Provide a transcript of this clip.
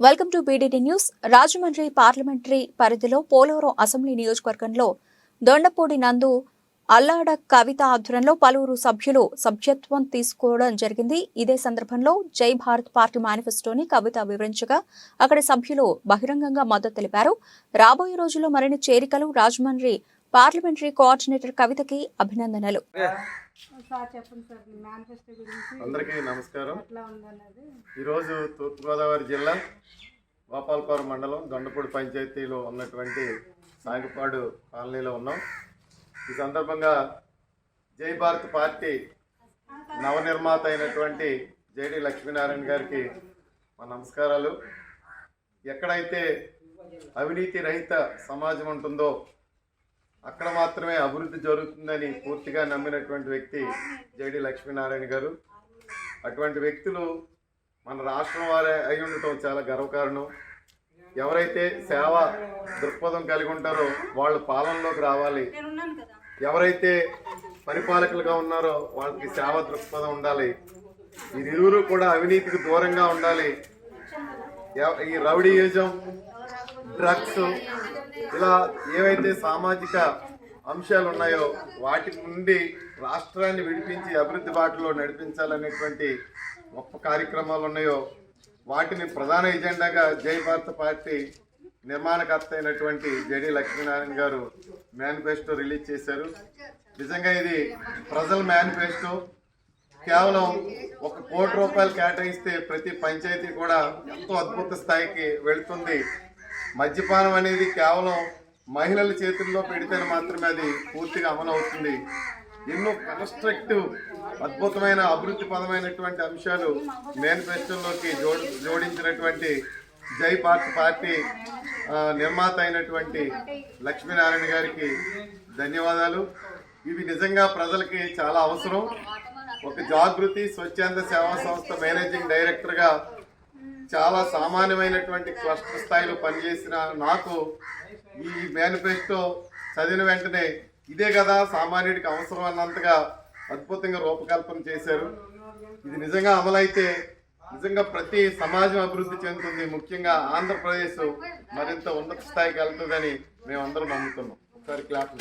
Welcome to BDD news Rajahmundry parliamentary పరిధిలో Polavaram assembly నియోజకవర్గంలో దొండపూడి నందు అల్లాడ కవిత ఆధ్వర్యంలో పలువురు సభ్యులు సభ్యత్వం తీసుకోవడం జరిగింది. ఇదే సందర్భంలో జై భారత్ పార్టీ మేనిఫెస్టోని కవిత వివరించగా అక్కడి సభ్యులు బహిరంగంగా మద్దతు తెలిపారు. రాబోయే రోజుల్లో మరిన్ని చేరికలు రాజమండ్రి పార్లమెంటరీ కోఆర్డినేటర్ కవితకి అభినందనలు. అందరికీ నమస్కారం. ఈరోజు తూర్పుగోదావరి జిల్లా గోపాలపురం మండలం దొండపూడి పంచాయతీలో ఉన్నటువంటి సాగిపాడు కాలనీలో ఉన్నాం. ఈ సందర్భంగా జై భారత్ పార్టీ నవనిర్మాత అయినటువంటి జేడి లక్ష్మీనారాయణ గారికి మా నమస్కారాలు. ఎక్కడైతే అవినీతి రహిత సమాజం ఉంటుందో అక్కడ మాత్రమే అభివృద్ధి జరుగుతుందని పూర్తిగా నమ్మినటువంటి వ్యక్తి జేడి లక్ష్మీనారాయణ గారు. అటువంటి వ్యక్తులు మన రాష్ట్రం వారే అయి ఉండటం చాలా గర్వకారణం. ఎవరైతే సేవ దృక్పథం కలిగి ఉంటారో వాళ్ళు పాలనలోకి రావాలి. ఎవరైతే పరిపాలకులుగా ఉన్నారో వాళ్ళకి సేవ దృక్పథం ఉండాలి. ఇరువురు కూడా అవినీతికి దూరంగా ఉండాలి. ఎవ- ఈ రౌడీయుజం డ్రగ్స్ ఇలా ఏవైతే సామాజిక అంశాలు ఉన్నాయో వాటి నుండి రాష్ట్రాన్ని విడిపించి అభివృద్ధి బాటలో నడిపించాలనేటువంటి గొప్ప కార్యక్రమాలు ఉన్నాయో వాటిని ప్రధాన ఎజెండాగా జై భారత పార్టీ నిర్మాణకర్త అయినటువంటి జడి లక్ష్మీనారాయణ గారు మేనిఫెస్టో రిలీజ్ చేశారు. నిజంగా ఇది ప్రజల మేనిఫెస్టో. కేవలం ఒక కోటి రూపాయలు కేటాయిస్తే ప్రతి పంచాయతీ కూడా ఎంతో అద్భుత స్థాయికి వెళుతుంది. మద్యపానం అనేది కేవలం మహిళల చేతుల్లో పెడితేనే మాత్రమే అది పూర్తిగా అమలు అవుతుంది. ఎన్నో కన్స్ట్రక్టివ్ అద్భుతమైన అభివృద్ధి పదమైనటువంటి అంశాలు మేనిఫెస్టోలోకి జోడి జోడించినటువంటి జై భారత్ పార్టీ నిర్మాత అయినటువంటి లక్ష్మీనారాయణ గారికి ధన్యవాదాలు. ఇవి నిజంగా ప్రజలకి చాలా అవసరం. ఒక జాగృతి స్వచ్ఛంద సేవా సంస్థ మేనేజింగ్ డైరెక్టర్గా చాలా సామాన్యమైనటువంటి క్లస్టర్ స్థాయిలో పనిచేసిన నాకు ఈ మేనిఫెస్టో చదివిన వెంటనే ఇదే కదా సామాన్యుడికి అవసరం అన్నంతగా అద్భుతంగా రూపకల్పన చేశారు. ఇది నిజంగా అమలైతే నిజంగా ప్రతి సమాజం అభివృద్ధి చెందుతుంది. ముఖ్యంగా ఆంధ్రప్రదేశ్ మరింత ఉన్నత స్థాయికి వెళ్తుందని మేమందరం నమ్ముతున్నాం. ఒకసారి క్లాప్